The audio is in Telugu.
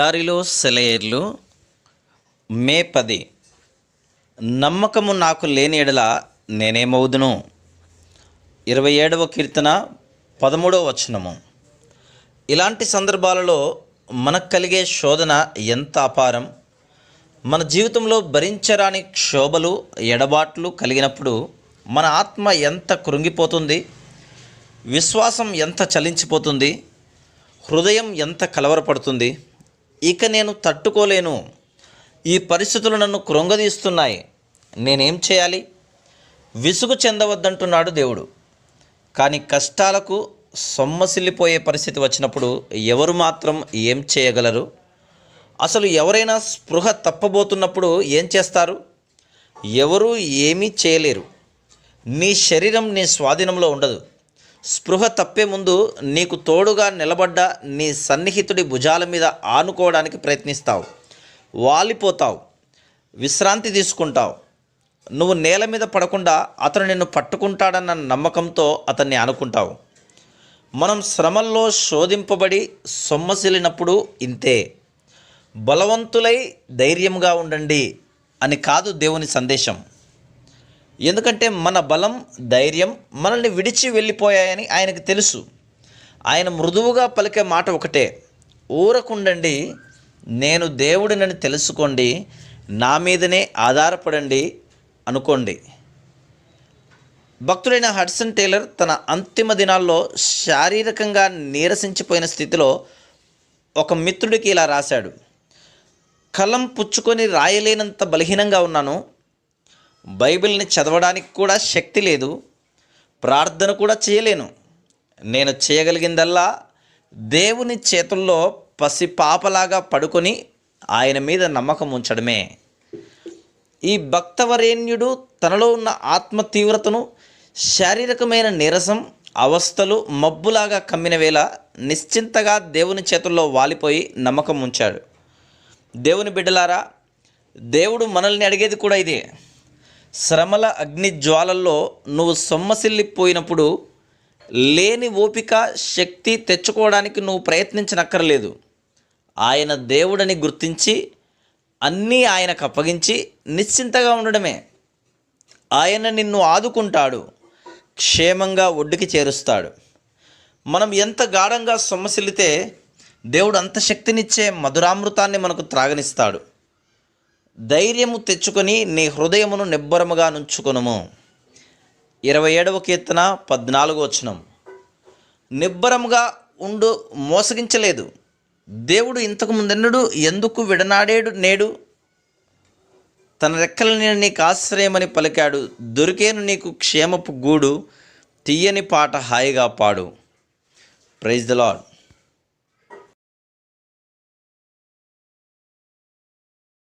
దారిలో సెలయేర్లు మే పది. నమ్మకము నాకు లేని ఎడల నేనేమవుదును? ఇరవై ఏడవ కీర్తన పదమూడవ వచనము. ఇలాంటి సందర్భాలలో మనకు కలిగే శోధన ఎంత అపారం? మన జీవితంలో భరించరాని క్షోభలు ఎడబాట్లు కలిగినప్పుడు మన ఆత్మ ఎంత కృంగిపోతుంది? విశ్వాసం ఎంత చలించిపోతుంది? హృదయం ఎంత కలవరపడుతుంది? ఇక నేను తట్టుకోలేను. ఈ పరిస్థితులు నన్ను కృంగదీస్తున్నాయి నేనేం చేయాలి? విసుగు చెందవద్దంటున్నాడు దేవుడు. కానీ కష్టాలకు సొమ్మసిల్లిపోయే పరిస్థితి వచ్చినప్పుడు ఎవరు మాత్రం ఏం చేయగలరు? అసలు ఎవరైనా స్పృహ తప్పబోతున్నప్పుడు ఏం చేస్తారు? ఎవరు ఏమీ చేయలేరు. నీ శరీరం నీ స్వాధీనంలో ఉండదు. స్పృహ తప్పే ముందు నీకు తోడుగా నిలబడ్డ నీ సన్నిహితుడి భుజాల మీద ఆనుకోవడానికి ప్రయత్నిస్తావు. వాలిపోతావు. విశ్రాంతి తీసుకుంటావు. నువ్వు నేల మీద పడకుండా అతను నిన్ను పట్టుకుంటాడన్న నమ్మకంతో అతన్ని అనుకుంటావు మనం శ్రమల్లో శోధింపబడి సొమ్మసిలినప్పుడు ఇంతే. బలవంతులై ధైర్యంగా ఉండండి అని కాదు దేవుని సందేశం. ఎందుకంటే మన బలం ధైర్యం మనల్ని విడిచి వెళ్ళిపోయాయని ఆయనకు తెలుసు. ఆయన మృదువుగా పలికే మాట ఒకటే ఊరకుండండి నేను దేవుడినని తెలుసుకోండి నా మీదనే ఆధారపడండి అనుకోండి. భక్తుడైన హడ్సన్ టేలర్ తన అంతిమ దినాల్లో శారీరకంగా నీరసించిపోయిన స్థితిలో ఒక మిత్రుడికి ఇలా రాశాడు కలం పుచ్చుకొని రాయలేనంత బలహీనంగా ఉన్నాను బైబిల్ని చదవడానికి కూడా శక్తి లేదు ప్రార్థన కూడా చేయలేను. నేను చేయగలిగిందల్లా దేవుని చేతుల్లో పసి పాపలాగా పడుకొని ఆయన మీద నమ్మకం ఉంచడమే. ఈ భక్తవరేణ్యుడు తనలో ఉన్న ఆత్మ తీవ్రతను శారీరకమైన నీరసం అవస్థలు మబ్బులాగా కమ్మిన వేళ నిశ్చింతగా దేవుని చేతుల్లో వాలిపోయి నమ్మకం ఉంచాడు. దేవుని బిడ్డలారా దేవుడు మనల్ని అడిగేది కూడా ఇదే. శ్రమల అగ్ని జ్వాలల్లో నువ్వు సొమ్మసిల్లిపోయినప్పుడు లేని ఓపిక శక్తి తెచ్చుకోవడానికి నువ్వు ప్రయత్నించనక్కర్లేదు. ఆయన దేవుడని గుర్తించి అన్నీ ఆయనకు అప్పగించి నిశ్చింతగా ఉండడమే. ఆయన నిన్ను ఆదుకుంటాడు క్షేమంగా ఒడ్డుకి చేరుస్తాడు. మనం ఎంత గాఢంగా సొమ్మసిల్లితే దేవుడు అంత శక్తినిచ్చే మధురామృతాన్ని మనకు త్రాగనిస్తాడు. ధైర్యము తెచ్చుకొని నీ హృదయమును నిబ్బరముగా నుంచుకొనుము. ఇరవై ఏడవ కీర్తన పద్నాలుగో వచనం. నిబ్బరముగా ఉండు మోసగించలేదు. దేవుడు ఇంతకు ముందెన్నడు ఎందుకు విడనాడేడు నేడు? తన రెక్కలని నీకు ఆశ్రయమని పలికాడు. దొరికేను నీకు క్షేమపు గూడు తీయని పాట హాయిగా పాడు. Praise the lord